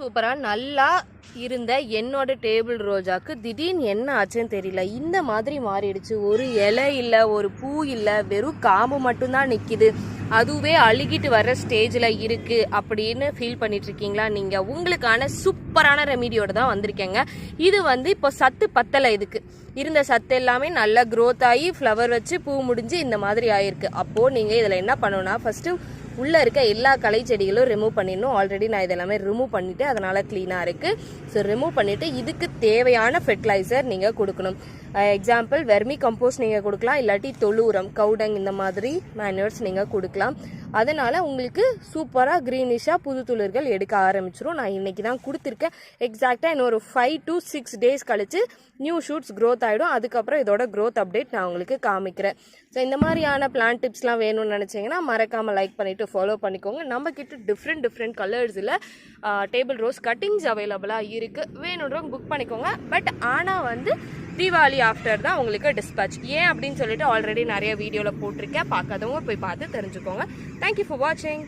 சூப்பராக நல்லா இருந்த என்னோட டேபிள் ரோஜாக்கு திடீர்னு என்ன ஆச்சுன்னு தெரியல. இந்த மாதிரி மாறிடுச்சு. ஒரு இலை இல்லை ஒரு பூ இல்லை வெறும் காம்பு மட்டும்தான் நிற்கிது அதுவே அழுகிட்டு வர ஸ்டேஜில் இருக்குது அப்படின்னு ஃபீல் பண்ணிட்டு இருக்கீங்களா நீங்கள் உங்களுக்கான சூப்பரான ரெமிடியோட தான் வந்திருக்கேங்க. இது வந்து இப்போ சத்து பத்தலை இதுக்கு. இருந்த சத்து எல்லாமே நல்லா க்ரோத் ஆகி ஃப்ளவர் வச்சு பூ முடிஞ்சு இந்த மாதிரி ஆயிருக்கு. அப்போது நீங்கள் இதில் என்ன பண்ணணும்னா ஃபஸ்ட்டு உள்ளே இருக்க எல்லா களை செடிகளும் ரிமூவ் பண்ணிடணும். ஆல்ரெடி நான் இதெல்லாமே ரிமூவ் பண்ணிவிட்டு அதனால் க்ளீனாக இருக்குது ஸோ ரிமூவ் பண்ணிவிட்டு இதுக்கு தேவையான ஃபெர்டிலைசர் நீங்கள் கொடுக்கணும். எக்ஸாம்பிள் வெர்மி கம்போஸ்ட் நீங்கள் கொடுக்கலாம் இல்லாட்டி தொழு உரம் கவுடங் இந்த மாதிரி மேனுவர்ஸ் நீங்கள் கொடுக்கலாம். அதனால் உங்களுக்கு சூப்பராக க்ரீனிஷாக புது துளிர்கள் எடுக்க ஆரம்பிச்சிரும். நான் இன்றைக்கி தான் கொடுத்துருக்கேன். எக்ஸாக்டாக இன்னும் ஒரு ஃபைவ் டு சிக்ஸ் டேஸ் கழிச்சு நியூ ஷூட்ஸ் க்ரோத் ஆகிடும் அதுக்கப்புறம் இதோட க்ரோத் அப்டேட் நான் உங்களுக்கு காமிக்கிறேன். ஸோ இந்த மாதிரியான பிளான் டிப்ஸ்லாம் வேணும்னு நினச்சிங்கன்னா மறக்காமல் லைக் பண்ணிவிட்டு ஃபாலோ பண்ணிக்கோங்க. நம்ம கிட்ட டிஃப்ரெண்ட் டிஃப்ரெண்ட் கலர்ஸில் டேபிள் ரோஸ் கட்டிங்ஸ் அவைலபிளாக இருக்குது வேணுன்றவங்க புக் பண்ணிக்கோங்க. பட் ஆனால் வந்து தீபாவளி ஆஃப்டர் தான் உங்களுக்கு டிஸ்பேச் ஏன் அப்படின்னு சொல்லிட்டு ஆல்ரெடி நிறைய வீடியோவில் போட்டிருக்கேன். பார்க்காதவங்க போய் பார்த்து தெரிஞ்சுக்கோங்க. தேங்க்யூ ஃபார் வாட்சிங்